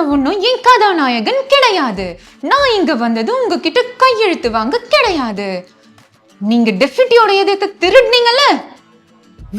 நீங்க ஒன்றும் என் கதாநாயகன் கிடையாது. நான் இங்க வந்தது உங்ககிட்ட கையெழுத்து வாங்க கிடையாது. நீங்க டெஃபிட்டியோட இதயத்தை திருடுனீங்கல்ல?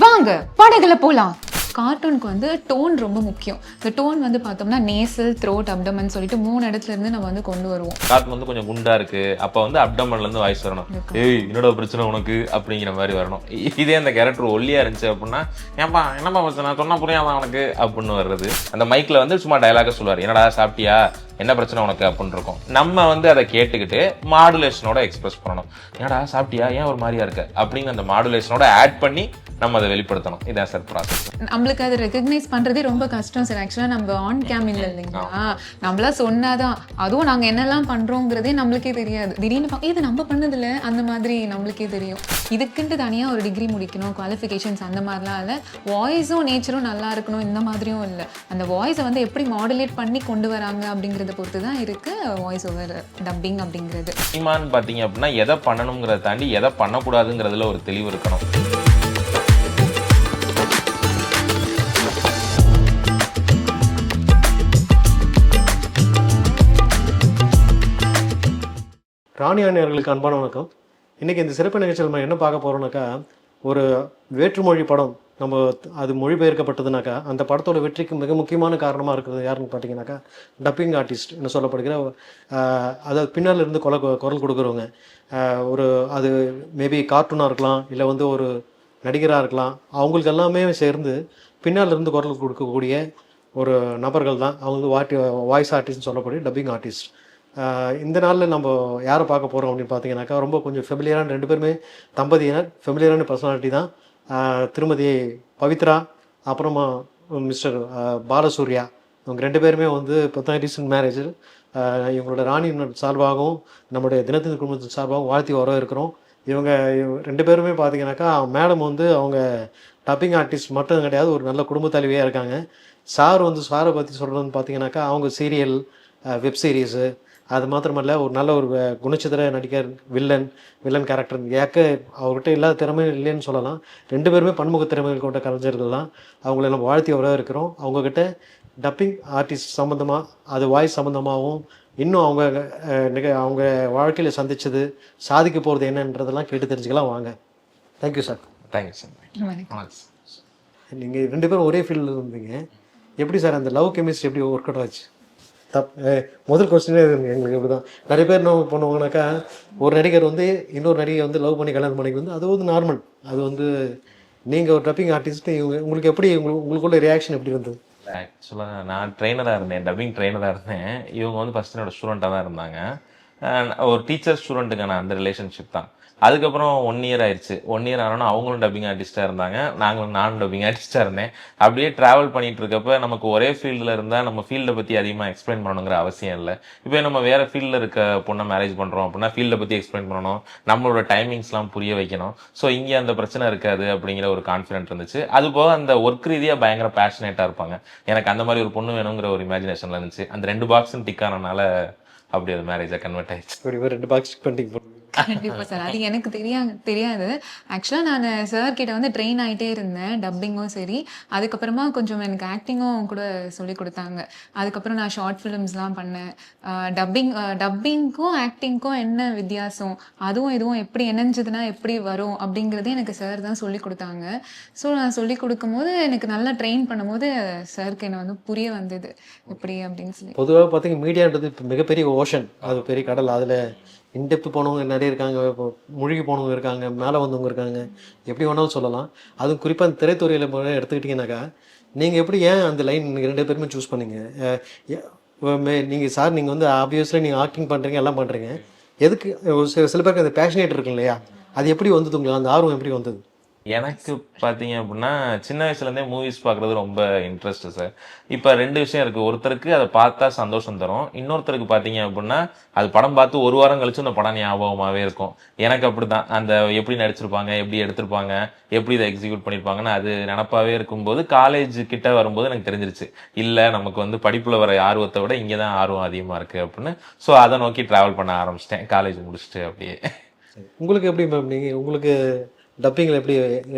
வாங்க படகுல போலாம். கார்ட்டூனுக்கு வந்து டோன் ரொம்ப முக்கியம். இந்த டோன் வந்து பார்த்தோம்னா நேசல் த்ரோட் அப்டமன் சொல்லிட்டு மூணு இடத்துல இருந்து நம்ம வந்து கொண்டு வருவோம். கார்ட்டூன் வந்து கொஞ்சம் குண்டா இருக்கு. அப்ப வந்து அப்டமன்ல இருந்து வாய்ஸ் வரணும். ஏய் என்னடா பிரச்சனை உனக்கு? அப்படிங்கிற மாதிரி வரணும். இதே அந்த கேரக்டர் ஒல்லியா இருந்துச்சு அப்படின்னா ஏன்பா என்னப்பா பிரச்சனை? சொன்னா புரியாதா உனக்கு? அப்படின்னு வர்றது. அந்த மைக்ல வந்து சும்மா டயலாக சொல்லுவார். என்னடா சாப்பிட்டியா? என்ன பிரச்சனை உனக்கு? அப்படின்னு இருக்கும். நம்ம வந்து அதை கேட்டுக்கிட்டு மாடுலேஷனோட எக்ஸ்பிரஸ் பண்ணணும். என்னடா சாப்பிட்டியா? ஏன் ஒரு மாதிரியா இருக்க? அப்படின்னு அந்த மாடுலேஷனோட ஆட் பண்ணி நம்ம அதை வெளிப்படுத்தணும். இதான் சார் ப்ராசஸ் நம்மளுக்கு அதை ரெக்கக்னைஸ் பண்றதே ரொம்ப கஷ்டம் சார் ஆக்சுவலாக நம்ம ஆன் கேம் இல்லை இல்லைங்களா? நம்மளா சொன்னாதான் அதுவும் நாங்க என்னெல்லாம் பண்றோங்கிறதே நம்மளுக்கே தெரியாது. திடீர்னு இது நம்ம பண்ணதில்ல. அந்த மாதிரி நம்மளுக்கே தெரியும். இதுக்குன்ட்டு தனியா ஒரு டிகிரி முடிக்கணும் குவாலிஃபிகேஷன்ஸ் அந்த மாதிரிலாம் இல்லை. வாய்ஸும் நேச்சரும் நல்லா இருக்கணும் இந்த மாதிரியும் இல்லை. அந்த வாய்ஸை வந்து எப்படி மாடுலேட் பண்ணி கொண்டு வராங்க அப்படிங்கிறத பொறுத்து தான் இருக்கு வாய்ஸ் ஓவர் டப்பிங் அப்படிங்கிறது. சினிமான்னு பார்த்தீங்க அப்படின்னா எதை பண்ணணுங்கிறத தாண்டி எதை பண்ணக்கூடாதுங்கிறதுல ஒரு தெளிவு இருக்கணும். ராணி ஆணையர்களுக்கு அன்பான வணக்கம். இன்றைக்கி இந்த சிறப்பு நிகழ்ச்சியில் நம்ம என்ன பார்க்க போகிறோம்னாக்கா ஒரு வேற்றுமொழி படம் நம்ம அது மொழிபெயர்க்கப்பட்டதுனாக்கா அந்த படத்தோட வெற்றிக்கு மிக முக்கியமான காரணமாக இருக்கிறது யாருன்னு பார்த்தீங்கன்னாக்கா டப்பிங் ஆர்டிஸ்ட் என்று சொல்லப்படுகிற அதாவது பின்னால் இருந்து குரல் குரல் கொடுக்குறவங்க. ஒரு அது மேபி கார்ட்டூனாக இருக்கலாம் இல்லை வந்து ஒரு நடிகராக இருக்கலாம் அவங்களுக்கு எல்லாமே சேர்ந்து பின்னால் இருந்து குரல் கொடுக்கக்கூடிய ஒரு நபர்கள் தான். அவங்க வந்து வாட்டி வாய்ஸ் ஆர்டிஸ்ட்னு சொல்லக்கூடிய டப்பிங் ஆர்டிஸ்ட் இந்த நாளில் நம்ம யாரை பார்க்க போகிறோம் அப்படின்னு பார்த்தீங்கன்னாக்கா ரொம்ப கொஞ்சம் ஃபெமிலியரான ரெண்டு பேருமே தம்பதியினர் ஃபெமிலியரான பர்சனாலிட்டி தான். திருமதி பவித்ரா அப்புறமா மிஸ்டர் பாலசூர்யா. இவங்க ரெண்டு பேருமே வந்து இப்போ தான் மேரேஜ் இவங்களோட ராணியின் சார்பாகவும் நம்முடைய தினத்தின் குடும்பத்தின் சார்பாகவும் வாழ்த்தி வர இருக்கிறோம். இவங்க ரெண்டு பேருமே பார்த்தீங்கன்னாக்கா மேடம் வந்து அவங்க டப்பிங் ஆர்டிஸ்ட் மட்டும் கிடையாது ஒரு நல்ல குடும்ப தலைவியாக இருக்காங்க. சார் வந்து சாரை பற்றி சொல்கிறதுன்னு பார்த்தீங்கன்னாக்கா அவங்க சீரியல் வெப் சீரிஸு அது மாத்திரமல்ல ஒரு நல்ல ஒரு குணச்சித்திர நடிகர் வில்லன் வில்லன் கேரக்டர் ஏக்க அவர்கிட்ட இல்லாத திறமை இல்லைன்னு சொல்லலாம். ரெண்டு பேருமே பன்முக திறமைகள் கொண்ட கலைஞர்கள் தான். அவங்கள நம்ம வாழ்த்தி வர இருக்கிறோம். அவங்கக்கிட்ட டப்பிங் ஆர்டிஸ்ட் சம்மந்தமாக அது வாய்ஸ் சம்மந்தமாகவும் இன்னும் அவங்க நிக- அவங்க வாழ்க்கையில் சந்திச்சது சாதிக்க போகிறது என்னன்றதெல்லாம் கேட்டு தெரிஞ்சுக்கலாம் வாங்க. தேங்க்யூ சார் தேங்க்யூ சார் வணக்கம். நீங்கள் ரெண்டு பேரும் ஒரே ஃபீல்டில் இருந்தீங்க. எப்படி சார் அந்த லவ் கெமிஸ்ட்ரி எப்படி ஒர்க் அவுட் ஆச்சு? தப் முதல் கொஸ்டினே எங்களுக்கு இப்படி தான் நிறைய பேர் என்ன பண்ணுவாங்கனாக்கா ஒரு நடிகர் வந்து இன்னொரு நடிகை வந்து லவ் பண்ணி கல்யாணம் பண்ணிக்கு வந்து அது வந்து நார்மல் அது வந்து நீங்கள் ஒரு டப்பிங் ஆர்டிஸ்ட் இவங்க உங்களுக்கு எப்படி உங்களுக்கு உங்களுக்குள்ள ரியாக்ஷன் எப்படி இருந்தது ஆக்சுவலாக நான் ட்ரெயினராக இருந்தேன் டப்பிங் ட்ரெயினராக இருந்தேன். இவங்க வந்து ஃபஸ்ட் என்னோட ஸ்டூடெண்ட்டாக தான் இருந்தாங்க. ஒரு டீச்சர் ஸ்டூடெண்ட்டுக்கான அந்த ரிலேஷன்ஷிப் தான். அதுக்கப்புறம் ஒன் இயர் ஆயிடுச்சு. ஒன் இயர் ஆனால் அவங்களும் டப்பிங் ஆர்டிஸ்ட்டாக இருந்தாங்க. நாங்களும் நானும் டப்பிங் ஆர்டிஸ்ட்டாக இருந்தேன். அப்படியே ட்ராவல் பண்ணிட்டு இருக்கப்ப நமக்கு ஒரே ஃபீல்டில் இருந்தால் நம்ம ஃபீல்டை பற்றி அதிகமாக எக்ஸ்பிளைன் பண்ணணுங்கிற அவசியம் இல்லை. இப்போ நம்ம வேறு ஃபீல்டில் இருக்க பொண்ணை மேரேஜ் பண்ணுறோம் அப்படின்னா ஃபீல்டை பற்றி எக்ஸ்பிளைன் பண்ணணும். நம்மளோட டைமிங்ஸ்லாம் புரிய வைக்கணும். ஸோ இங்கே அந்த பிரச்சனை இருக்காது அப்படிங்கிற ஒரு கான்ஃபிடென்ட் இருந்துச்சு. அது போக அந்த ஒர்க் ரீதியாக பயங்கர பேஷனேட்டாக இருப்பாங்க. எனக்கு அந்த மாதிரி ஒரு பொண்ணு வேணுங்கிற ஒரு இமேஜினேஷனில் இருந்துச்சு. அந்த ரெண்டு பாக்ஸும் டிக் ஆனனால அப்படி அது மேரேஜாக கன்வெர்ட் ஆயிடுச்சு. ஒரு ரெண்டு பாக்ஸ் பண்ணிட்டு கண்டிப்பா சார். அது எனக்கு தெரியா தெரியாது. ஆக்சுவலாக நான் சார் கிட்ட வந்து ட்ரெயின் ஆயிட்டே இருந்தேன். டப்பிங்கும் சரி. அதுக்கப்புறமா கொஞ்சம் எனக்கு ஆக்டிங்கும் கூட சொல்லி கொடுத்தாங்க. அதுக்கப்புறம் நான் ஷார்ட் ஃபிலிம்ஸ்லாம் பண்ணேன். டப்பிங் டப்பிங்க்கும் ஆக்டிங்க்கும் என்ன வித்தியாசம்? அதுவும் இதுவும் எப்படி இணைஞ்சதுன்னா எப்படி வரும்? அப்படிங்கிறதே எனக்கு சார் தான் சொல்லி கொடுத்தாங்க. ஸோ நான் சொல்லி கொடுக்கும்போது எனக்கு நல்லா ட்ரெயின் பண்ணும்போது சாருக்கு என்ன வந்து புரிய வந்தது. எப்படி அப்படின்னு சொல்லி. பொதுவாக பார்த்தீங்கன்னா மீடியான்றது மிகப்பெரிய ஓஷன் அது பெரிய கடல். அதில் இன்டெப்த் போனவங்க நிறைய இருக்காங்க இப்போ மூழ்கி போனவங்க இருக்காங்க மேலே வந்தவங்க இருக்காங்க. எப்படி வேணாலும் சொல்லலாம். அதுவும் குறிப்பாக அந்த திரைத்துறையில் எடுத்துக்கிட்டிங்கனாக்கா நீங்கள் எப்படி ஏன் அந்த லைன் ரெண்டு பேருமே சூஸ் பண்ணீங்க? நீங்கள் சார் நீங்கள் வந்து ஆப்வியஸ்லி நீங்கள் ஆக்டிங் பண்ணுறீங்க எல்லாம் பண்ணுறீங்க எதுக்கு சில சில பேருக்கு அந்த பேஷனேட் இருக்கு இல்லையா அது எப்படி வந்தது உங்களுக்கு அந்த ஆர்வம் எப்படி வந்தது? எனக்கு பார்த்தீங்க அப்படின்னா சின்ன வயசுலேருந்தே மூவிஸ் பார்க்குறது ரொம்ப இன்ட்ரெஸ்ட் சார் இப்போ ரெண்டு விஷயம் இருக்குது ஒருத்தருக்கு அதை பார்த்தா சந்தோஷம் தரும். இன்னொருத்தருக்கு பார்த்தீங்க அப்படின்னா அது படம் பார்த்து ஒரு வாரம் கழிச்சு அந்த படம் ஞாபகமாகவே இருக்கும். எனக்கு அப்படி தான் அந்த எப்படி நடிச்சிருப்பாங்க எப்படி எடுத்திருப்பாங்க எப்படி இதை எக்ஸிக்யூட் பண்ணியிருப்பாங்கன்னு அது நினப்பாகவே இருக்கும்போது காலேஜ் கிட்ட வரும்போது எனக்கு தெரிஞ்சிருச்சு. இல்லை நமக்கு வந்து படிப்பில் வர ஆர்வத்தை விட இங்கே தான் ஆர்வம் அதிகமாக இருக்குது அப்படின்னு. ஸோ அதை நோக்கி ட்ராவல் பண்ண ஆரம்பிச்சிட்டேன். காலேஜ் முடிச்சுட்டு அப்படியே. உங்களுக்கு எப்படி மேம் நீங்கள் உங்களுக்கு டப்பிங்கில் எப்படி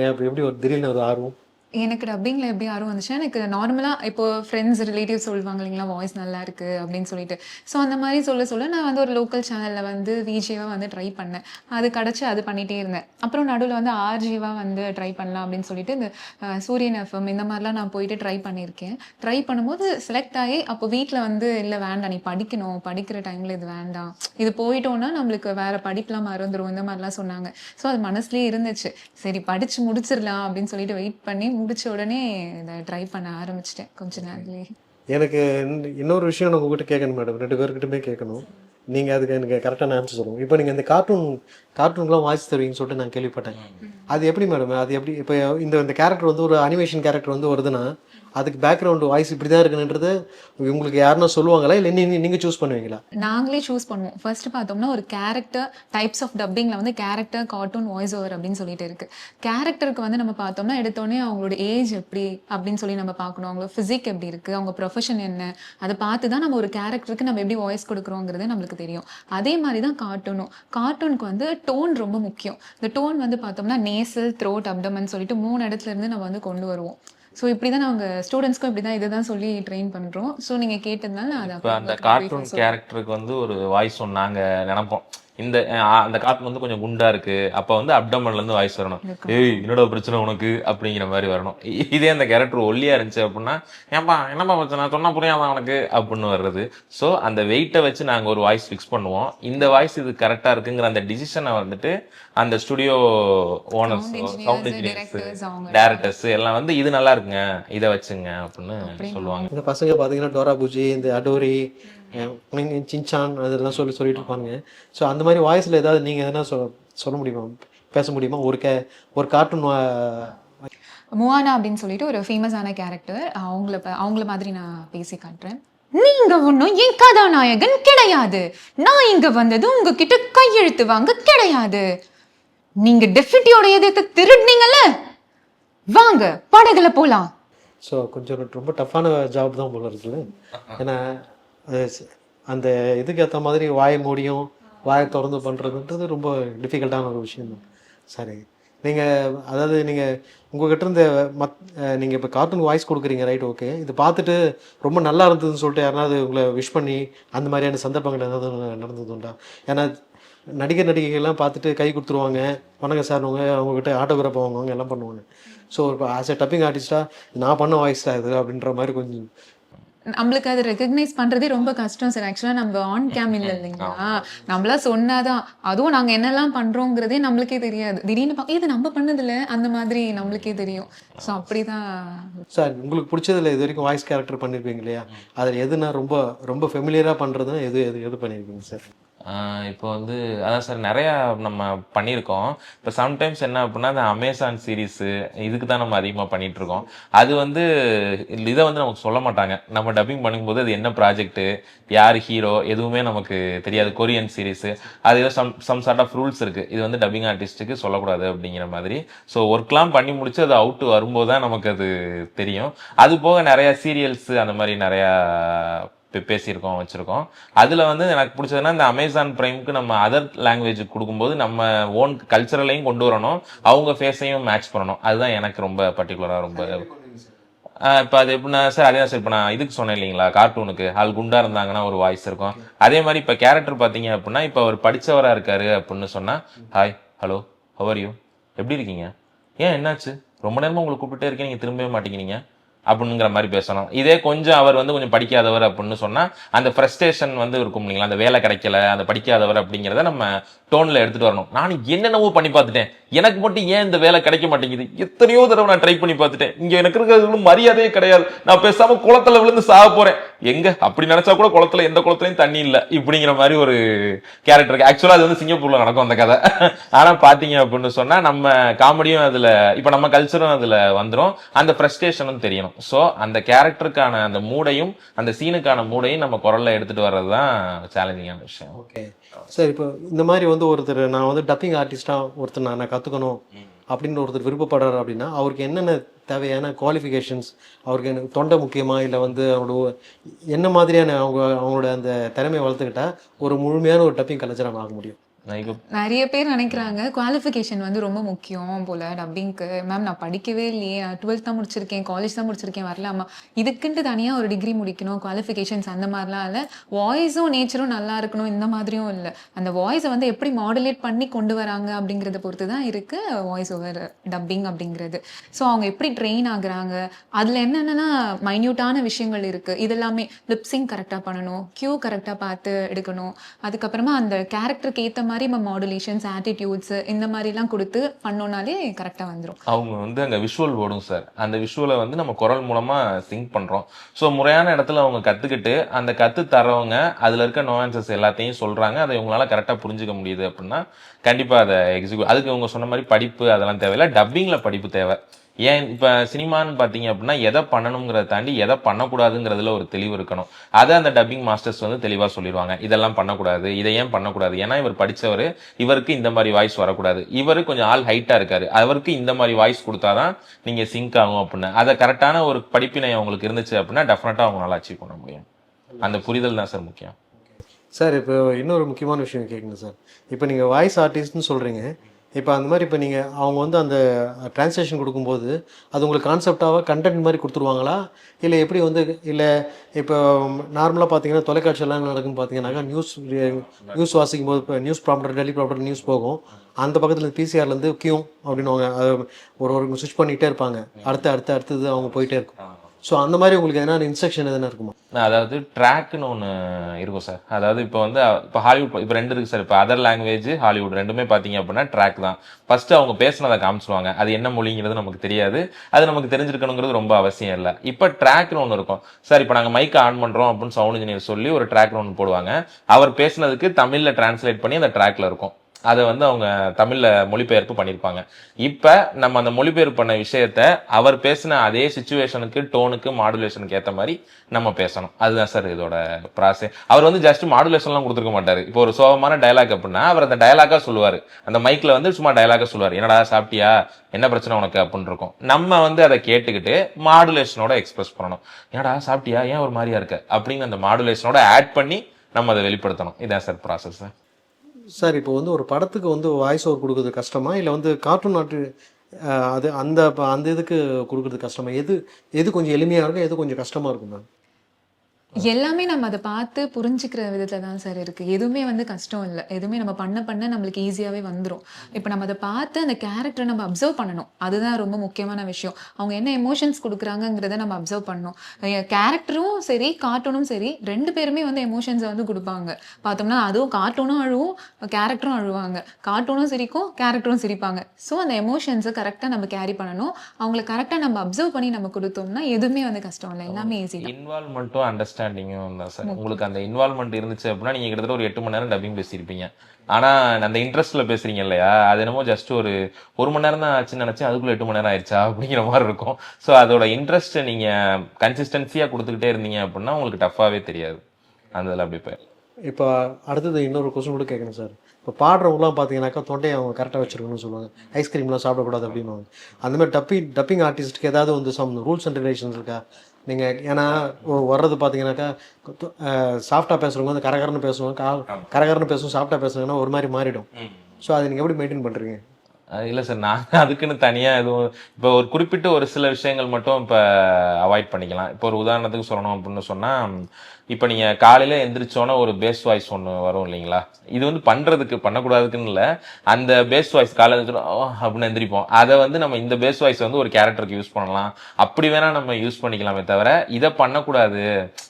எப்படி எப்படி ஒரு திடீர்னு ஒரு ஆர்வம்? எனக்கு டப்பிங்கில் எப்படி ஆர்வம் வந்துச்சுன்னா எனக்கு நார்மலாக இப்போ ஃப்ரெண்ட்ஸ் ரிலேட்டிவ்ஸ் சொல்லுவாங்க இல்லைங்களா வாய்ஸ் நல்லா இருக்குது அப்படின்னு சொல்லிட்டு. ஸோ அந்த மாதிரி சொல்ல சொல்ல நான் வந்து ஒரு லோக்கல் சேனலில் வந்து விஜேவாக வந்து ட்ரை பண்ணேன். அது கிடச்சி அது பண்ணிகிட்டே இருந்தேன். அப்புறம் நடுவில் வந்து ஆர்ஜிவாக வந்து ட்ரை பண்ணலாம் அப்படின்னு சொல்லிட்டு இந்த சூரியன் எஃப்எம் இந்த மாதிரிலாம் நான் போயிட்டு ட்ரை பண்ணியிருக்கேன். ட்ரை பண்ணும்போது செலக்ட் ஆகி அப்போ வீட்டில் வந்து இல்லை வேண்டாம் நீ படிக்கணும். படிக்கிற டைமில் இது வேண்டாம். இது போயிட்டோன்னா நம்மளுக்கு வேறு படிப்புலாம் மறந்துடும் இந்த மாதிரிலாம் சொன்னாங்க. ஸோ அது மனசுலேயே இருந்துச்சு. சரி படித்து முடிச்சிடலாம் அப்படின்னு சொல்லிட்டு வெயிட் பண்ணி முடிச்ச உடனே இதை ட்ரை பண்ண ஆரம்பிச்சிட்டேன் கொஞ்ச நேரத்துலேயே எனக்கு இன்ன- இன்னொரு விஷயம் நான் உங்ககிட்ட கேட்கணும் மேடம் ரெண்டு பேர்கிட்டமே கேட்கணும். நீங்கள் அதுக்கு எனக்கு கரெக்டான ஆன்சர் சொல்லுங்க. இப்போ நீங்கள் இந்த கார்ட்டூன் கார்ட்டூன்லாம் வாய்ஸ் தருவீங்கன்னு சொல்லிட்டு நான் கேள்விப்பட்டேன். அது எப்படி மேடம் அது எப்படி இப்போ இந்த இந்த கேரக்டர் வந்து ஒரு அனிமேஷன் கேரக்டர் வந்து வருதுன்னா அதுக்கு பேக்ரவுண்ட் வாய்ஸ் இப்படி தான் இருக்குன்றது உங்களுக்கு யாருன்னா சொல்லுவாங்களா? இல்லை நீங்கள் நீங்கள் சூஸ் பண்ணுவீங்களா? நாங்களே சூஸ் பண்ணுவோம். ஃபர்ஸ்ட் பார்த்தோம்னா ஒரு கேரக்டர் டைப்ஸ் ஆஃப் டப்பிங்கில் வந்து கேரக்டர் கார்ட்டூன் வாய்ஸ் ஓவர் அப்படின்னு சொல்லிட்டு இருக்கு. கேரக்டருக்கு வந்து நம்ம பார்த்தோம்னா எடுத்தோடனே அவங்களோட ஏஜ் எப்படி அப்படின்னு சொல்லி நம்ம பார்க்கணும். அவங்களோட ஃபிசிக் எப்படி இருக்கு? அவங்க ப்ரொஃபஷன் என்ன? அதை பார்த்து தான் நம்ம ஒரு கேரக்டருக்கு நம்ம எப்படி வாய்ஸ் கொடுக்குறோங்கிறது நம்மளுக்கு தெரியும். அதே மாதிரி தான் கார்ட்டூனும் கார்ட்டூனுக்கு வந்து டோன் ரொம்ப முக்கியம். இந்த டோன் வந்து பார்த்தோம்னா நேசல் த்ரோட் அப்டமன் சொல்லிட்டு மூணு இடத்துல இருந்து நம்ம வந்து கொண்டு வருவோம். ஸோ இப்படி தான் நாங்கள் ஸ்டூடெண்ட்ஸ்க்கும் இப்படி தான் இதை தான் சொல்லி ட்ரெயின் பண்ணுறோம் ஸோ நீங்கள் கேட்டதுனால அதை அந்த கார்ட்டூன். கேரக்டருக்கு வந்து ஒரு வாய்ஸ் நாங்க நினைப்போம் இந்த அந்த கார்ட்டூன் வந்து கொஞ்சம் குண்டா இருக்கு. அப்ப வந்து அப்டமன்ல இருந்து வாய்ஸ் வரணும் ஏய் என்னடா பிரச்சனை உனக்கு? அப்படிங்கிற மாதிரி வரணும். இதே அந்த கேரக்டர் ஒல்லியா இருந்துச்சு அப்படின்னா ஏன்பா என்னப்பா பிரச்சனை? சொன்னா புரியாதா உனக்கு? அப்படின்னு வர்றது. ஸோ அந்த வெயிட்டை வச்சு நாங்க ஒரு வாய்ஸ் ஃபிக்ஸ் பண்ணுவோம். இந்த வாய்ஸ் இது கரெக்டா இருக்குங்கிற அந்த டிசிஷனை வந்துட்டு அந்த studio owners Sound engineers, sound directors engineers directors எல்லாம் வந்து இது நல்லா இருக்குங்க. இதை வச்சுங்க. அப்படின்னு சொல்லுவாங்க. இந்த பசங்க பார்த்தீங்கன்னா டோரா பூஜி இந்த அடோரி சின்சான் அதெல்லாம் சொல்லி சொல்லிட்டு இருப்பாங்க ஸோ அந்த மாதிரி வாய்ஸில் ஏதாவது நீங்கள் எதனா சொல்ல சொல்ல முடியுமா? பேச முடியுமா? ஒரு கே ஒரு கார்ட்டூன் முவானா அப்படின்னு சொல்லிட்டு ஒரு ஃபேமஸான கேரக்டர் அவங்கள அவங்கள மாதிரி நான் பேசி காட்டுறேன். நீங்க ஒன்றும் என் கதாநாயகன் கிடையாது. நான் இங்க வந்தது உங்ககிட்ட கையெழுத்து வாங்க கிடையாது. நீங்க டெஃபிட்டியோட எதிர்த்து திருடுனீங்கல்ல? வாங்க படகுல போலாம். ஸோ கொஞ்சம் ரொம்ப டஃப்பான ஜாப் தான் போல இருக்குல்ல? ஏன்னா அந்த இதுக்கு ஏற்ற மாதிரி வாயை மூடியும் வாயை திறந்து பண்ணுறதுன்றது ரொம்ப டிஃபிகல்ட்டான ஒரு விஷயம்தான். சரி. நீங்கள் அதாவது நீங்கள் உங்ககிட்ட இருந்த மத் நீங்கள் இப்போ கார்ட்டூன் வாய்ஸ் கொடுக்குறீங்க ரைட் ஓகே இது பார்த்துட்டு ரொம்ப நல்லா இருந்ததுன்னு சொல்லிட்டு யாராவது உங்களை விஷ் பண்ணி அந்த மாதிரியான சந்தர்ப்பங்கள் ஏதாவது நடந்ததுண்டா? ஏன்னா நடிகர் நடிகைகள்லாம் பார்த்துட்டு கை கொடுத்துருவாங்க. வணக்கம் சார் அவங்க அவங்ககிட்ட ஆட்டோகிராஃப் வாங்குவாங்க எல்லாம் பண்ணுவாங்க. ஸோ இப்போ ஆஸ் எ டப்பிங் ஆர்டிஸ்டாக நான் பண்ண வாய்ஸ் தான் இது அப்படின்ற மாதிரி கொஞ்சம் நம்மளுக்கு அது ரெக்கக்னைஸ் பண்றதே ரொம்ப கஷ்டம் சார் ஆக்சுவலா நம்ம ஆன் கேம் இல்லை இல்லைங்களா? நம்மளா சொன்னாதான் அதுவும் நாங்க என்னெல்லாம் பண்றோங்கிறதே நம்மளுக்கே தெரியாது. திடீர்னு பார்க்க இது நம்ம பண்ணதில்ல. அந்த மாதிரி நம்மளுக்கே தெரியும். ஸோ அப்படிதான். சார் உங்களுக்கு பிடிச்சதுல இது வரைக்கும் வாய்ஸ் கேரக்டர் பண்ணியிருப்பீங்க இல்லையா? அதில் எதுனா ரொம்ப ரொம்ப ஃபெமிலியராக பண்ணுறதுன்னா எது எது எது பண்ணியிருக்கீங்க சார் இப்போ வந்து அதான் சார் நிறையா நம்ம பண்ணியிருக்கோம். இப்போ சம்டைம்ஸ் என்ன அப்படின்னா அந்த அமேசான் சீரீஸு இதுக்கு தான் நம்ம அதிகமாக பண்ணிகிட்ருக்கோம் அது வந்து இதை வந்து நமக்கு சொல்ல மாட்டாங்க. நம்ம டப்பிங் பண்ணும்போது அது என்ன ப்ராஜெக்ட்டு யார் ஹீரோ எதுவுமே நமக்கு தெரியாது. கொரியன் சீரீஸு அது ஏதோ some some sort of rules இருக்குது இது வந்து டப்பிங் ஆர்டிஸ்ட்டுக்கு சொல்லக்கூடாது அப்படிங்கிற மாதிரி. ஸோ ஒர்க்லாம் பண்ணி முடிச்சு அது அவுட் வரும்போது தான் நமக்கு அது தெரியும். அது போக நிறையா சீரியல்ஸு அந்த மாதிரி நிறையா பேசியிருக்கோம் வச்சுருக்கோம். அதில் வந்து எனக்கு பிடிச்சதுன்னா இந்த அமேசான் ப்ரைம்க்கு நம்ம அதர் லாங்குவேஜ் கொடுக்கும்போது நம்ம ஓன் கல்ச்சரலையும் கொண்டு வரணும். அவங்க ஃபேஸையும் மேட்ச் பண்ணணும். அதுதான் எனக்கு ரொம்ப பர்டிகுலராக ரொம்ப இப்போ அது எப்படின்னா சார் அதே தான் சார் இப்போ நான் இதுக்கு சொன்னேன் இல்லைங்களா கார்ட்டூனுக்கு ஆள் குண்டா இருந்தாங்கன்னா ஒரு வாய்ஸ் இருக்கும். அதே மாதிரி இப்போ கேரக்டர் பார்த்தீங்க அப்படின்னா இப்போ அவர் படிச்சவரா இருக்காரு அப்படின்னு சொன்னா ஹாய் ஹலோ ஹவர் யூ எப்படி இருக்கீங்க? ஏன் என்னாச்சு? ரொம்ப நேரமா உங்களை கூப்பிட்டே இருக்கேன். நீங்க திரும்பவே மாட்டேங்கிறீங்க. அப்படிங்கிற மாதிரி பேசணும். இதே கொஞ்சம் அவர் வந்து கொஞ்சம் படிக்காதவர் அப்படின்னு சொன்னால் அந்த ஃப்ரஸ்ட்ரேஷன் வந்து இருக்கும் இல்லைங்களா? அந்த வேலை கிடைக்கல அந்த படிக்காதவர் அப்படிங்கிறத நம்ம டோனில் எடுத்துகிட்டு வரணும். நான் என்னென்னவோ பண்ணி பார்த்துட்டேன். எனக்கு மட்டும் ஏன் இந்த வேலை கிடைக்க மாட்டேங்குது? எத்தனையோ தடவை நான் ட்ரை பண்ணி பார்த்துட்டேன். இங்கே எனக்கு இருக்கிறது மரியாதையே கிடையாது. நான் பேசாமல் குளத்துல விழுந்து சாக போகிறேன் எங்கே? அப்படி நினச்சா கூட குளத்துல எந்த குளத்துலையும் தண்ணி இல்லை. இப்படிங்கிற மாதிரி ஒரு கேரக்டர் இருக்குது ஆக்சுவலாக அது வந்து சிங்கப்பூரில் நடக்கும் அந்த கதை. ஆனால் பார்த்தீங்க அப்படின்னு சொன்னால் நம்ம காமெடியும் அதில் இப்போ நம்ம கல்ச்சரும் அதில் வந்துடும் அந்த ஃப்ரஸ்ட்ரேஷனும் தெரியணும். சோ அந்த கேரக்டருக்கான அந்த மூடையும் அந்த சீனுக்கான மூடையும் நம்ம குரல்ல எடுத்துட்டு வர்றதுதான் சேலஞ்சிங்கான விஷயம். ஓகே சார் இப்போ இந்த மாதிரி வந்து ஒருத்தர் நான் வந்து டப்பிங் ஆர்டிஸ்டாக ஒருத்தர் நான் கற்றுக்கணும் அப்படின்னு ஒருத்தர் விருப்பப்படுறாரு அப்படின்னா அவருக்கு என்னென்ன தேவையான குவாலிஃபிகேஷன்ஸ் அவருக்கு என்ன தொண்டை முக்கியமா இல்லை வந்து அவரோட என்ன மாதிரியான அவங்க அவங்களோட அந்த திறமையை வளர்த்துக்கிட்டா ஒரு முழுமையான ஒரு டப்பிங் கலைஞராக ஆக முடியும்? நிறைய பேர் நினைக்கிறாங்க குவாலிஃபிகேஷன் வந்து ரொம்ப முக்கியம் போல டப்பிங்க்கு மேம் நான் படிக்கவே இல்லையே. டுவெல்த் தான் முடிச்சிருக்கேன் காலேஜ் தான் முடிச்சிருக்கேன் வரலாமா? இதுக்குன்ட்டு தனியாக ஒரு டிகிரி முடிக்கணும் குவாலிஃபிகேஷன்ஸ் அந்த மாதிரிலாம் இல்லை. வாய்ஸும் நேச்சரும் நல்லா இருக்கணும் இந்த மாதிரியும் இல்லை. அந்த வாய்ஸை வந்து எப்படி மாடுலேட் பண்ணி கொண்டு வராங்க அப்படிங்கிறத பொறுத்து தான் இருக்கு வாய்ஸ் ஓவர் டப்பிங் அப்படிங்கிறது. ஸோ அவங்க எப்படி ட்ரெயின் ஆகுறாங்க? அதில் என்னென்னா மைன்யூட்டான விஷயங்கள் இருக்குது இதெல்லாமே லிப்ஸிங் கரெக்டாக பண்ணணும் க்யூ கரெக்டாக பார்த்து எடுக்கணும். அதுக்கப்புறமா அந்த கேரக்டருக்கு ஏற்ற மாதிரி நம்ம மாடுலேஷன்ஸ் ஆட்டிடியூட்ஸ் இந்த மாதிரிலாம் கொடுத்து பண்ணோம்னாலே கரெக்டாக வந்துடும் அவங்க வந்து அங்கே விஷுவல் ஓடும் சார் அந்த விஷுவலை வந்து நம்ம குரல் மூலமாக சிங்க் பண்ணுறோம் ஸோ முறையான இடத்துல அவங்க கற்றுக்கிட்டு அந்த கற்று தரவங்க அதில் இருக்க நோயான்சஸ் எல்லாத்தையும் சொல்கிறாங்க அதை இவங்களால கரெக்டாக புரிஞ்சுக்க முடியுது அப்படின்னா கண்டிப்பாக அதை எக்ஸிக்யூட் அதுக்கு இவங்க சொன்ன மாதிரி படிப்பு அதெல்லாம் தேவையில்லை. டப்பிங்கில் படிப்பு தேவை. ஏன் இப்போ சினிமான்னு பார்த்தீங்க அப்படின்னா எதை பண்ணணுங்கிறத தாண்டி எதை பண்ணக்கூடாதுங்கிறதுல ஒரு தெளிவு இருக்கணும். அதை அந்த டப்பிங் மாஸ்டர்ஸ் வந்து தெளிவாக சொல்லிடுவாங்க. இதெல்லாம் பண்ணக்கூடாது இதை ஏன் பண்ணக்கூடாது? ஏன்னா இவர் படித்தவர் இவருக்கு இந்த மாதிரி வாய்ஸ் வரக்கூடாது. இவர் கொஞ்சம் ஆள் ஹைட்டாக இருக்காரு. அவருக்கு இந்த மாதிரி வாய்ஸ் கொடுத்தாதான் நீங்கள் சிங்க் ஆகும் அப்படின்னு. அதை கரெக்டான ஒரு படிப்பினை அவங்களுக்கு இருந்துச்சு அப்படின்னா டெஃபினட்டாக அவங்களால அச்சீவ் பண்ண முடியும். அந்த புரிதல் தான் சார் முக்கியம். சார் இப்போ இன்னொரு முக்கியமான விஷயம் கேட்குங்க சார். இப்போ நீங்கள் வாய்ஸ் ஆர்டிஸ்ட்னு சொல்கிறீங்க இப்போ அந்த மாதிரி இப்போ நீங்கள் அவங்க வந்து அந்த டிரான்ஸ்லேஷன் கொடுக்கும்போது அது உங்களுக்கு கான்செப்டாக கண்டென்ட் மாதிரி கொடுத்துருவாங்களா? இல்லை எப்படி வந்து இல்லை இப்போ நார்மலாக பார்த்தீங்கன்னா தொலைக்காட்சியெல்லாம் நடக்கும்னு பார்த்தீங்கன்னாக்கா நியூஸ் நியூஸ் வாசிக்கும் போது இப்போ news prompter teleprompter news போகும். அந்த பக்கத்தில் பிசிஆர்லேருந்து கியூ அப்படின்னுவாங்க. அவங்க ஒரு ஒரு சுவிச் பண்ணிகிட்டே இருப்பாங்க. அடுத்து அடுத்து அடுத்தது அவங்க போயிட்டே இருக்கும். ஸோ அந்த மாதிரி உங்களுக்கு எதனா இன்ஸ்ட்ரக்ஷன் எதனா இருக்குமா? அதாவது ட்ராக்னு ஒன்று இருக்கும் சார். அதாவது இப்போ வந்து இப்போ ஹாலிவுட் இப்போ ரெண்டு இருக்கு சார். இப்போ அதர் லாங்குவேஜ் ஹாலிவுட் ரெண்டுமே பார்த்தீங்க அப்படின்னா ட்ராக் தான். ஃபஸ்ட்டு அவங்க பேசினதை காமிச்சிருவாங்க. அது என்ன மொழிங்கிறது நமக்கு தெரியாது. அது நமக்கு தெரிஞ்சிருக்கணுங்கிறது ரொம்ப அவசியம் இல்லை. இப்போ ட்ராக்னு ஒன்று இருக்கும். சார் இப்போ நாங்கள் மைக்கை ஆன் பண்ணுறோம் அப்படின்னு சவுண்ட் இன்ஜினியர் சொல்லி ஒரு ட்ராக்னு ஒன்று போடுவாங்க. அவர் பேசினதுக்கு தமிழில் டிரான்ஸ்லேட் பண்ணி அந்த ட்ராக்ல இருக்கும். அதை வந்து அவங்க தமிழ்ல மொழிபெயர்ப்பு பண்ணியிருப்பாங்க இப்ப நம்ம அந்த மொழிபெயர்ப்பு பண்ண விஷயத்த அவர் பேசின அதே சுச்சுவேஷனுக்கு டோனுக்கு மாடுலேஷனுக்கு ஏற்ற மாதிரி நம்ம பேசணும். அதுதான் சார் இதோட ப்ராசஸ் அவர் வந்து ஜஸ்ட் மாடுலேஷன்லாம் கொடுத்துருக்க மாட்டாரு. இப்போ ஒரு சோகமான டயலாக் அப்படின்னா அவர் அந்த டயலாக்கா சொல்லுவார். அந்த மைக்ல வந்து சும்மா டயலாக்கா சொல்லுவார். என்னடா சாப்பிட்டியா? என்ன பிரச்சனை உனக்கு? அப்படின்னு இருக்கும். நம்ம வந்து அதை கேட்டுக்கிட்டு மாடுலேஷனோட எக்ஸ்பிரஸ் பண்ணணும். என்னடா சாப்பிட்டியா? ஏன் ஒரு மாதிரியா இருக்க? அப்படின்னு அந்த மாடுலேஷனோட ஆட் பண்ணி நம்ம அதை வெளிப்படுத்தணும். இதான் சார் ப்ராசஸ் சார் இப்போ வந்து ஒரு படத்துக்கு வந்து வாய்ஸ் ஓவர் கொடுக்குறது கஷ்டமா? இல்லை வந்து கார்ட்டூன் நாட்டு அது அந்த ப- அந்த இதுக்கு கொடுக்குறது கஷ்டமா? எது எது கொஞ்சம் எளிமையாக இருக்கும் எது கொஞ்சம் கஷ்டமாக இருக்கும் மேம் எல்லாமே நம்ம அதை பார்த்து புரிஞ்சுக்கிற விதத்துல தான் சார் இருக்கு. எதுவுமே வந்து கஷ்டம் இல்லை. எதுவுமே நம்ம பண்ண பண்ண நம்மளுக்கு ஈஸியாவே வந்துரும். இப்போ நம்ம அதை பார்த்து அந்த கேரக்டரை நம்ம அப்சர்வ் பண்ணணும். அதுதான் ரொம்ப முக்கியமான விஷயம். அவங்க என்ன எமோஷன்ஸ் கொடுக்குறாங்கங்கிறத நம்ம அப்சர்வ் பண்ணணும். கேரக்டரும் சரி கார்ட்டூனும் சரி ரெண்டு பேருமே வந்து எமோஷன்ஸை வந்து கொடுப்பாங்க. பார்த்தோம்னா அதுவும் கார்ட்டூனும் அழுவும் கேரக்டரும் அழுவாங்க. கார்ட்டூனும் சிரிக்கும் கேரக்டரும் சிரிப்பாங்க. ஸோ அந்த எமோஷன்ஸை கரெக்டாக நம்ம கேரி பண்ணணும். அவங்கள கரெக்டாக நம்ம அப்சர்வ் பண்ணி நம்ம கொடுத்தோம்னா எதுவுமே வந்து கஷ்டம் இல்லை. எல்லாமே ஈஸி இன்வால்மெண்ட்டும் அண்டர்ஸ்டாண்டிங்கும் தான் சார் உங்களுக்கு அந்த இன்வால்மெண்ட் இருந்துச்சு அப்படின்னா நீங்க கிட்டத்தட்ட ஒரு எட்டு மணி நேரம் டப்பிங் பேசியிருப்பீங்க. ஆனா அந்த இன்ட்ரெஸ்ட்ல பேசுறீங்க இல்லையா? அது என்னமோ ஜஸ்ட் ஒரு ஒரு மணி நேரம் தான் ஆச்சுன்னு நினைச்சு அதுக்குள்ள எட்டு மணி நேரம் ஆயிடுச்சா அப்படிங்கிற மாதிரி இருக்கும். ஸோ அதோட இன்ட்ரெஸ்ட் நீங்க கன்சிஸ்டன்சியா கொடுத்துக்கிட்டே இருந்தீங்க அப்படின்னா உங்களுக்கு டஃப்பாவே தெரியாது. அந்த இதில் அப்படி போய் இப்போ அடுத்தது இன்னொரு கொஸ்டின் கூட கேட்கணும் சார் இப்போ பாடுறவங்களாம் பார்த்தீங்கன்னாக்கா தொண்டையை அவங்க கரெக்டாக வச்சிருக்கணும்னு சொல்லுவாங்க. ஐஸ்கிரீம்லாம் சாப்பிடக்கூடாது அப்படின்னுவாங்க அந்த மாதிரி டப்பிங் டப்பிங் ஆர்டிஸ்ட்டுக்கு ஏதாவது வந்து சம் ரூல்ஸ் அண்ட் ரெகுலேஷன்ஸ் இருக்கா? நீங்கள் ஏன்னா வர்றது பார்த்தீங்கன்னாக்கா சாஃப்டாக பேசுகிறவங்க வந்து கரகரன்னு பேசுவாங்க கா கரகரன்னு பேசுவோம் சாஃப்டாக பேசுனாங்கன்னா ஒரு மாதிரி மாறிடும். ஸோ அதை நீங்கள் எப்படி மெயின்டைன் பண்ணுறீங்க இல்ல சார் நான் அதுக்குன்னு தனியா எதுவும் இப்போ ஒரு குறிப்பிட்ட ஒரு சில விஷயங்கள் மட்டும் இப்போ அவாய்ட் பண்ணிக்கலாம். இப்போ ஒரு உதாரணத்துக்கு சொல்லணும் அப்படின்னு சொன்னா இப்போ நீங்கள் காலையில் எந்திரிச்சோன்னா ஒரு பேஸ் வாய்ஸ் ஒன்று வரும் இல்லைங்களா? இது வந்து பண்ணுறதுக்கு பண்ணக்கூடாதுக்குன்னு இல்லை. அந்த பேஸ் வாய்ஸ் காலையில் அப்படின்னு எந்திரிப்போம். அதை வந்து நம்ம இந்த பேஸ் வாய்ஸ் வந்து ஒரு கேரக்டருக்கு யூஸ் பண்ணலாம். அப்படி வேணால் நம்ம யூஸ் பண்ணிக்கலாமே தவிர இதை பண்ணக்கூடாது.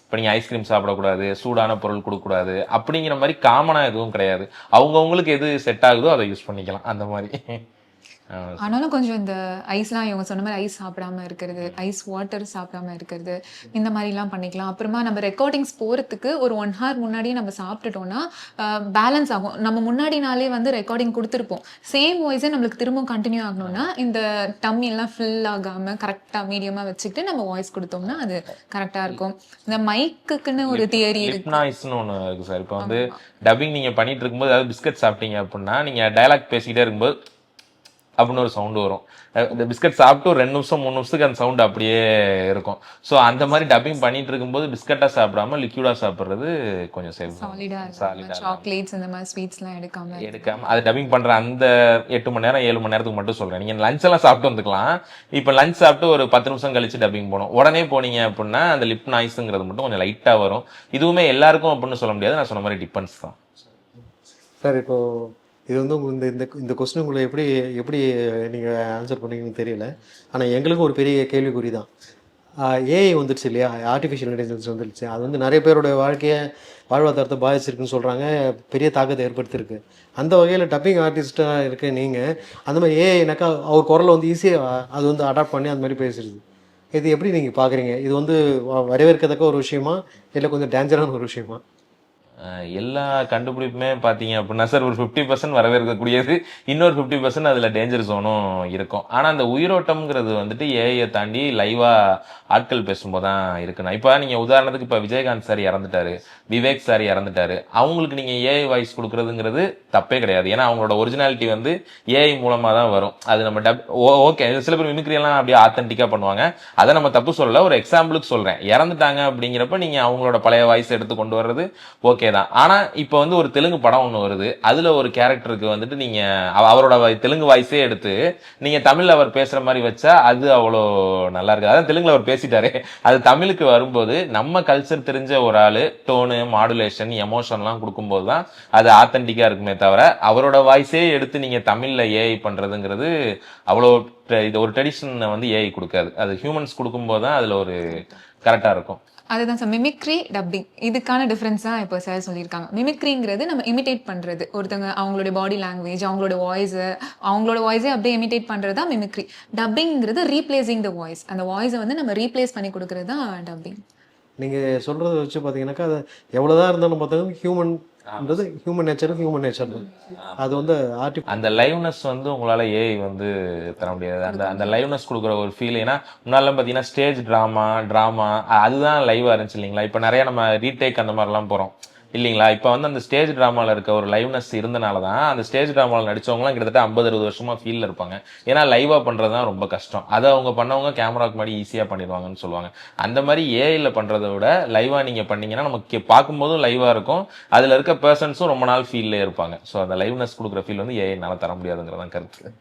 இப்போ நீங்கள் ஐஸ்கிரீம் சாப்பிடக்கூடாது சூடான பொருள் கொடுக்கக்கூடாது அப்படிங்கிற மாதிரி காமனாக எதுவும் கிடையாது. அவங்கவுங்களுக்கு எது செட் ஆகுதோ அதை யூஸ் பண்ணிக்கலாம். அந்த மாதிரி. ஆனாலும் கொஞ்சம் இந்த ஐஸ்லாம் இவங்க சொன்ன மாதிரி ஐஸ் சாப்பிடாம இருக்கிறது ஐஸ் வாட்டர் சாப்பிடாம இருக்கிறது இந்த மாதிரிலாம் பண்ணிக்கலாம். அப்புறமா நம்ம ரெக்கார்டிங்ஸ் போகிறதுக்கு ஒரு ஒன் ஹவர் முன்னாடியே நம்ம சாப்பிட்டுட்டோம்னா பேலன்ஸ் ஆகும். நம்ம முன்னாடி நாளே வந்து ரெக்கார்டிங் கொடுத்துருப்போம். சேம் வாய்ஸே நம்மளுக்கு திரும்ப கண்டினியூ ஆகணும்னா இந்த டம்மி எல்லாம் ஃபில் ஆகாம கரெக்டாக மீடியமாக வச்சுக்கிட்டு நம்ம வாய்ஸ் கொடுத்தோம்னா அது கரெக்டாக இருக்கும். இந்த மைக்குக்குன்னு ஒரு தியரி நாய்ஸ்னு ஒன்று இருக்கு சார். இப்போ வந்து டப்பிங் நீங்கள் பண்ணிட்டு இருக்கும்போது அதாவது பிஸ்கட் சாப்பிட்டீங்க அப்படின்னா நீங்கள் டயலாக் பேசிக்கிட்டே இருக்கும்போது அப்படின்னு ஒரு சவுண்டு வரும். இந்த பிஸ்கட் சாப்பிட்டு ஒரு ரெண்டு நிமிஷம் மூணு நிமிஷத்துக்கு அந்த சவுண்டு அப்படியே இருக்கும். ஸோ அந்த மாதிரி டப்பிங் பண்ணிட்டு இருக்கும்போது பிஸ்கட்டாக சாப்பிடாம லிக்யூடாக சாப்பிட்றது கொஞ்சம் சேஃப் சாலிடா Solid-ஆ சாக்லேட்ஸ் இந்த மாதிரி ஸ்வீட்ஸ்லாம் எடுக்காம எடுக்காம அது டப்பிங் பண்ற அந்த எட்டு மணி நேரம் ஏழு மணி நேரத்துக்கு மட்டும் சொல்றேன். நீங்க லஞ்ச் எல்லாம் சாப்பிட்டு வந்துக்கலாம். இப்போ லஞ்ச் சாப்பிட்டு ஒரு பத்து நிமிஷம் கழிச்சு டப்பிங் போகணும். உடனே போனீங்க அப்படின்னா அந்த லிப் நாய்ஸுங்கிறது மட்டும் கொஞ்சம் லைட்டா வரும். இதுவுமே எல்லாருக்கும் அப்படின்னு சொல்ல முடியாது. நான் சொன்ன மாதிரி டிபெண்ட்ஸ் தான். சார் இப்போ இது வந்து உங்களுக்கு இந்த இந்த கொஸ்டின் உங்களை எப்படி எப்படி நீங்கள் ஆன்சர் பண்ணீங்கன்னு தெரியல. ஆனால் எங்களுக்கும் ஒரு பெரிய கேள்விக்குறி தான் ஏஐ வந்துடுச்சு இல்லையா? ஆர்டிஃபிஷியல் இன்டெலிஜென்ஸ் வந்துடுச்சு அது வந்து நிறைய பேரோட வாழ்க்கையை வாழ்வாதாரத்தை பாதிச்சிருக்குன்னு சொல்கிறாங்க பெரிய தாக்கத்தை ஏற்படுத்தியிருக்கு. அந்த வகையில் டப்பிங் ஆர்டிஸ்ட்டாக இருக்க நீங்கள் அந்த மாதிரி ஏஐனாக்கா அவர் குரலை வந்து ஈஸியாக அது வந்து அடாப்ட் பண்ணி அந்த மாதிரி பேசுறது இது எப்படி நீங்கள் பார்க்குறீங்க இது வந்து வ- வரவேற்கத்தக்க ஒரு விஷயமா? இல்லை கொஞ்சம் டேஞ்சரான ஒரு விஷயமா? எல்லா கண்டுபிடிப்புமே பார்த்தீங்க அப்படின்னா சார் ஒரு ஃபிஃப்டி பர்சன்ட் வரவேற்கக்கூடியது. இன்னொரு ஃபிஃப்டி பர்சன்ட் அதில் டேஞ்சர் ஜோனும் இருக்கும். ஆனால் அந்த உயிரோட்டம்ங்கிறது வந்துட்டு ஏஐயை தாண்டி லைவாக ஆட்கள் பேசும்போது தான் இருக்குண்ணா இப்போ நீங்கள் உதாரணத்துக்கு இப்போ விஜயகாந்த் சார் இறந்துட்டாரு விவேக் சார் இறந்துட்டாரு. அவங்களுக்கு நீங்கள் ஏஐ வாய்ஸ் கொடுக்குறதுங்கிறது தப்பே கிடையாது. ஏன்னா அவங்களோட ஒரிஜினாலிட்டி வந்து ஏஐ மூலமாக தான் வரும். அது நம்ம டப் ஓகே சில பேர் மிமிக்ரியெல்லாம் அப்படியே ஆத்தன்டிக்காக பண்ணுவாங்க. அதை நம்ம தப்பு சொல்லலை. ஒரு எக்ஸாம்பிளுக்கு சொல்கிறேன் இறந்துட்டாங்க அப்படிங்கிறப்ப நீங்கள் அவங்களோட பழைய வாய்ஸ் எடுத்து கொண்டு வர்றது ஓகே தான் ஆனால் இப்போ வந்து ஒரு தெலுங்கு படம் ஒன்று வருது. அதில் ஒரு கேரக்டருக்கு வந்துட்டு நீங்கள் அவரோட தெலுங்கு வாய்ஸே எடுத்து நீங்கள் தமிழில் அவர் பேசுகிற மாதிரி வச்சா அது அவ்வளோ நல்லா இருக்குது. அதான் தெலுங்குல அவர் பேசிட்டாரு. அது தமிழுக்கு வரும்போது நம்ம கல்ச்சர் தெரிஞ்ச ஒரு ஆள் டோனு மாடுலேஷன் எமோஷன்லாம் கொடுக்கும்போது தான் அது ஆத்தன்டிக்காக இருக்குமே தவிர அவரோட வாய்ஸே எடுத்து நீங்கள் தமிழில் ஏஐ பண்ணுறதுங்கிறது அவ்வளோ இது ஒரு ட்ரெடிஷனை வந்து ஏஐ கொடுக்காது. அது ஹியூமன்ஸ் கொடுக்கும்போது தான் அதில் ஒரு கரெக்டாக இருக்கும். அதுதான் சார் மிமிக்ரி டப்பிங் இதுக்கான டிஃப்ரென்ஸ் தான் இப்போ சார் சொல்லியிருக்காங்க. மிமிக்ரிங்கிறது நம்ம இமிடேட் பண்ணுறது ஒருத்தங்க அவங்களுடைய பாடி லாங்குவேஜ் அவங்களோட வாய்ஸு அவங்களோட வாய்ஸே அப்படியே இமிடேட் பண்ணுறது தான் மிமிக்ரி டப்பிங்கிறது ரீப்ளேசிங் த வாய்ஸ் அந்த வாய்ஸை வந்து நம்ம ரீப்ளேஸ் பண்ணி கொடுக்கறது தான் டப்பிங் நீங்கள் சொல்கிறத வச்சு பார்த்தீங்கன்னாக்கா அது எவ்வளோதான் இருந்தாலும் பார்த்தீங்கன்னா ஹியூமன்ன்றது ஹியூமன் நேச்சர் ஹியூமன் நேச்சர் தான். அது வந்து ஆர்டி அந்த லைவ்னஸ் வந்து உங்களால ஏஐ வந்து தர முடியாது. அந்த அந்த லைவ்னஸ் கொடுக்குற ஒரு ஃபீல் ஏன்னா முன்னாலாம் பார்த்தீங்கன்னா ஸ்டேஜ் ட்ராமா ட்ராமா அதுதான் லைவாக இருந்துச்சு இல்லைங்களா? இப்போ நிறைய நம்ம ரீடேக் அந்த மாதிரிலாம் போகிறோம் இல்லைங்களா? இப்போ வந்து அந்த ஸ்டேஜ் ட்ராமாவில் இருக்க ஒரு லைவ்னஸ் இருந்தனால தான் அந்த ஸ்டேஜ் ட்ராமாவில் நடித்தவங்களாம் கிட்டத்தட்ட ஐம்பது அறுபது வருஷமா ஃபீல்டில் இருப்பாங்க. ஏன்னா லைவாக பண்ணுறது தான் ரொம்ப கஷ்டம். அதை அவங்க பண்ணவங்க கேமராக்கு மாதிரி ஈஸியாக பண்ணிடுவாங்கன்னு சொல்லுவாங்க. அந்த மாதிரி ஏஐயில் பண்ணுறத விட லைவாக நீங்கள் பண்ணீங்கன்னா நமக்கு பார்க்கும்போதும் லைவாக இருக்கும். அதில் இருக்க பர்சன்ஸும் ரொம்ப நாள் ஃபீல்லே இருப்பாங்க. ஸோ அந்த லைவ்னஸ் கொடுக்குற ஃபீல் வந்து ஏஐனால் தர முடியாதுங்கிறதான் கருத்து.